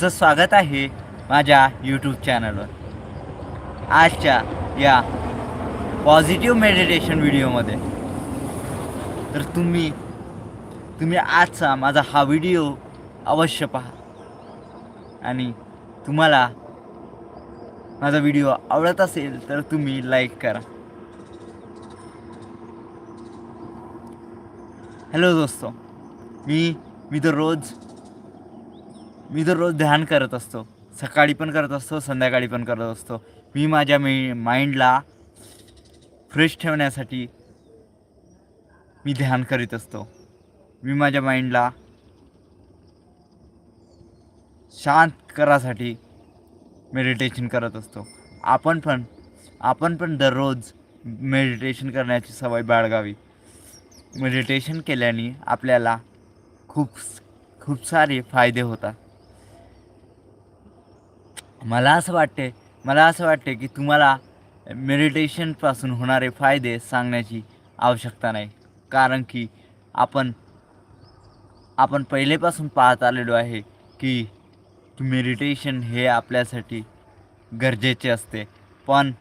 चं स्वागत आहे माझ्या यूट्यूब चॅनलवर आजच्या या पॉझिटिव्ह मेडिटेशन व्हिडिओमध्ये तर तुम्ही तुम्ही आजचा माझा हा व्हिडिओ अवश्य पहा. आणि तुम्हाला माझा व्हिडिओ आवडत असेल तर तुम्ही लाईक करा. हॅलो दोस्तो. मी मी दररोज मी दररोज ध्यान करत असतो. सकाळी पण करत असतो संध्याकाळी पण करत असतो. मी माझ्या मी माइंडला फ्रेश ठेवण्यासाठी मी ध्यान करीत असतो. मी माझ्या माइंडला शांत करासाठी मेडिटेशन करत असतो. आपण पण आपण पण दररोज मेडिटेशन करण्याची सवय बाळगावी. मेडिटेशन केल्याने आपल्याला खूप खूप सारे फायदे होतात. मला असं वाटते मला असं वाटते की तुम्हाला मेडिटेशनपासून होणारे फायदे सांगण्याची आवश्यकता नाही. कारण की आपण आपण पहिलेपासून पाहत आलेलो आहे की मेडिटेशन हे आपल्यासाठी गरजेचे असते. पण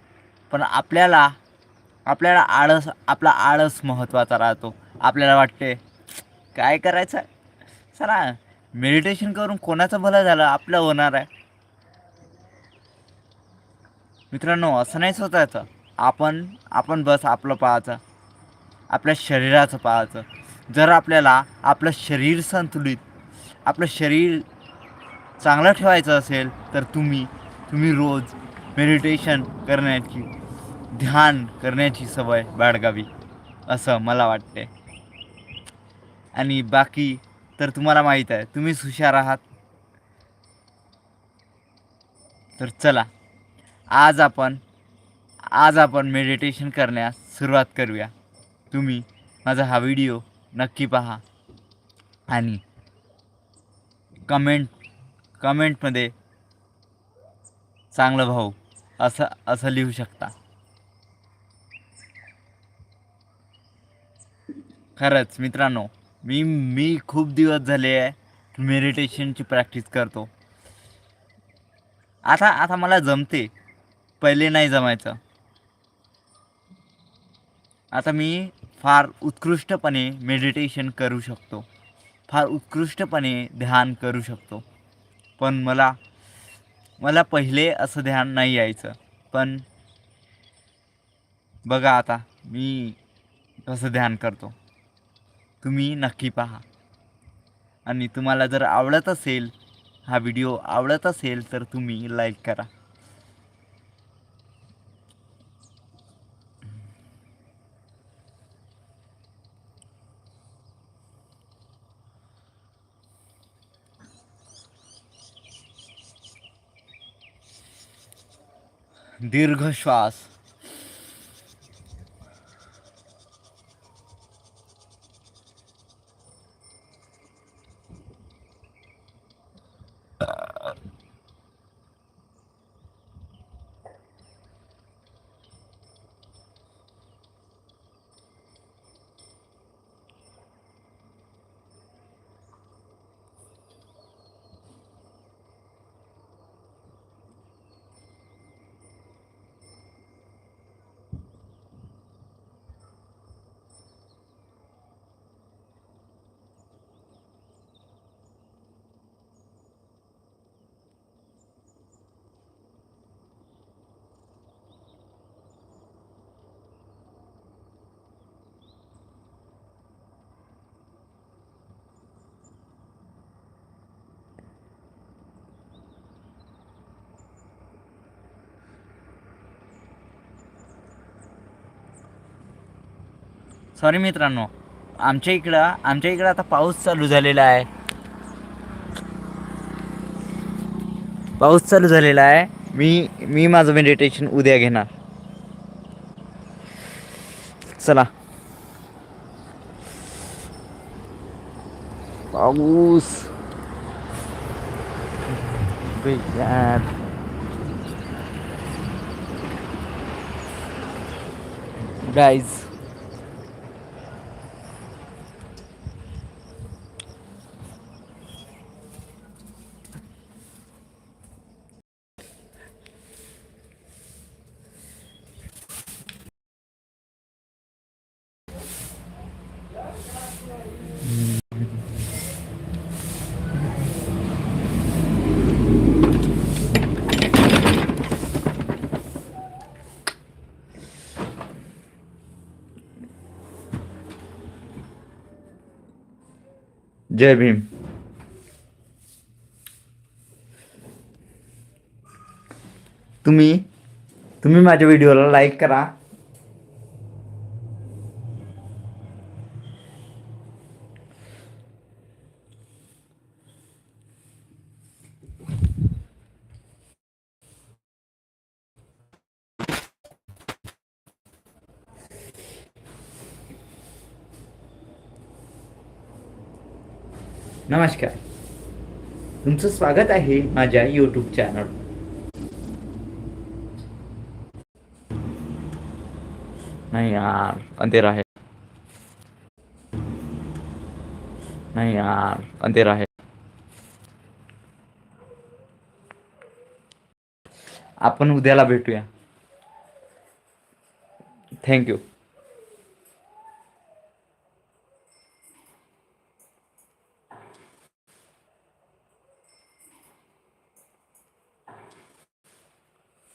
पण आपल्याला आपल्याला आळस आपला आळस महत्त्वाचा राहतो. आपल्याला वाटते काय करायचं? चला मेडिटेशन करून कोणाचं भलं झालं? आपलं होणार आहे. मित्रांनो असं नाही स्वतःचं. आपण आपण बस आपलं पाहायचं. आपल्या शरीराचं पाहायचं. जर आपल्याला आपलं शरीर संतुलित आपलं शरीर चांगलं ठेवायचं असेल तर तुम्ही तुम्ही रोज मेडिटेशन करण्याची ध्यान करण्याची सवय बाळगावी असं मला वाटते आणि बाकी तर तुम्हाला माहीत आहे तुम्हीच हुशार आहात. तर चला. आज आपण आज आपण मेडिटेशन करण्यास सुरुवात करूया. तुम्ही माझा हा व्हिडिओ नक्की पहा. आणि कमेंट कमेंटमध्ये चांगलं भाऊ असं असं लिहू शकता. खरंच मित्रांनो मी मी खूप दिवस झाले आहे मेडिटेशनची प्रॅक्टिस करतो. आता आता मला जमते. पहिले नाही जमायचं. आता मी फार उत्कृष्टपणे मेडिटेशन करू शकतो. फार उत्कृष्टपणे ध्यान करू शकतो. पण मला मला पहिले असं ध्यान नाही यायचं. पण बघा आता मी कसं ध्यान करतो. तुम्ही नक्की पहा. आणि तुम्हाला जर आवडत असेल हा व्हिडिओ आवडत असेल तर तुम्ही लाईक करा. दीर्घ श्वास. सॉरी मित्रांनो आमच्या इकडं आमच्या इकडं आता पाऊस चालू झालेला आहे. पाऊस चालू झालेला आहे. मी मी माझं मेडिटेशन उद्या घेणार. चला. पाऊस. बे यार जय भीम तुम्ही तुम्ही माझ्या व्हिडिओला लाईक करा. नमस्कार. तुमचं स्वागत आहे माझ्या यूट्यूब चॅनल नाही यार अंधेरा आहे. नाही यार अंधेरा आहे. आपण उद्याला भेटूया. थँक्यू